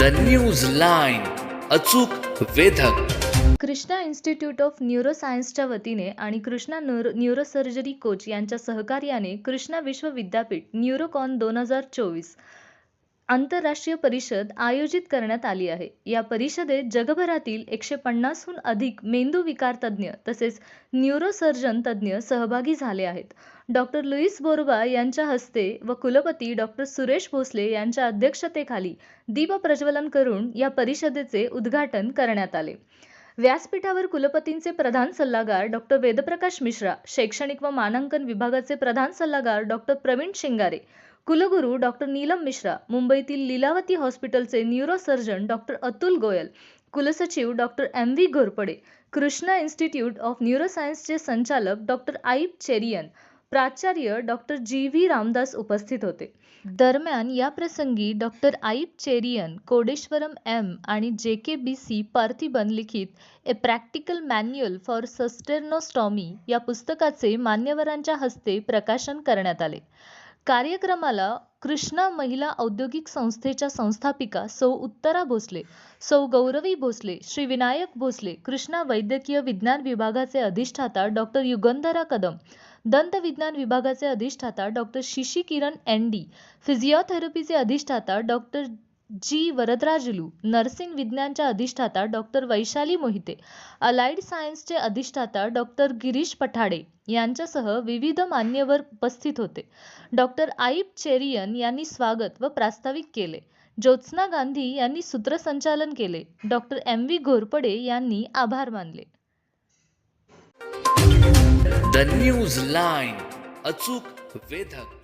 The news line अचूक वेधक. Krishna institute of न्यूरोसायन्सच्या वतीने आणि कृष्णा न्यूरो न्यूरोसर्जरी कोच यांच्या सहकार्याने कृष्णा विश्वविद्यापीठ न्यूरोकॉन दोन हजार चोवीस आंतरराष्ट्रीय परिषद आयोजित करण्यात आली आहे. या परिषदेत जगभरातील एकशे पन्नासहून अधिक मेंदू विकार तज्ज्ञ तसेच न्यूरोसर्जन तज्ज्ञ सहभागी झाले आहेत. डॉक्टर लुईस बोरबा यांच्या हस्ते व कुलपती डॉक्टर सुरेश भोसले यांच्या अध्यक्षतेखाली दीप प्रज्वलन करून या परिषदेचे उद्घाटन करण्यात आले. व्यासपीठावर कुलपतींचे प्रधान सल्लागार डॉक्टर वेदप्रकाश मिश्रा शैक्षणिक व मानांकन विभागाचे प्रधान सल्लागार डॉक्टर प्रवीण शिंगारे कुलगुरू डॉक्टर नीलम मिश्रा मुंबईतील लीलावती हॉस्पिटलचे न्यूरोसर्जन डॉक्टर अतुल गोयल कुलसचिव doctor M V Ghorpade Krishna Institute of न्यूरोसायन्सचे संचालक डॉक्टर आईब चेरियन प्राचार्य डॉक्टर जी व्ही रामदास उपस्थित होते. दरम्यान या प्रसंगी डॉक्टर आईब चेरियन कोडेश्वरम एम आणि J K B C Parthiban लिखित ए प्रॅक्टिकल मॅन्युअल फॉर सस्टेर्नोस्टॉमी या पुस्तकाचे मान्यवरांच्या हस्ते प्रकाशन करण्यात आले. कार्यक्रमाला कृष्णा महिला औद्योगिक संस्थेच्या संस्थापिका सौ उत्तरा भोसले सौ गौरवी भोसले श्री विनायक भोसले कृष्णा वैद्यकीय विज्ञान विभागाचे अधिष्ठाता डॉक्टर युगंधरा कदम दंत विज्ञान विभागाचे अधिष्ठाता डॉक्टर शिशी किरण एन डी फिजिओथेरपीचे अधिष्ठाता डॉक्टर जी वरदराजुलू नर्सिंग विज्ञानच्या अधिष्ठाता डॉक्टर वैशाली मोहिते अलाइड सायन्सचे अधिष्ठाता डॉक्टर गिरीश पठाडे यांच्यासह विविध मान्यवर उपस्थित होते. डॉक्टर आईब चेरियन यांनी स्वागत व प्रास्ताविक केले. ज्योत्स्ना गांधी यांनी सूत्रसंचालन केले. डॉक्टर एम व्ही घोरपडे यांनी आभार मानले. द न्यूज लाईन अचूक वेधक.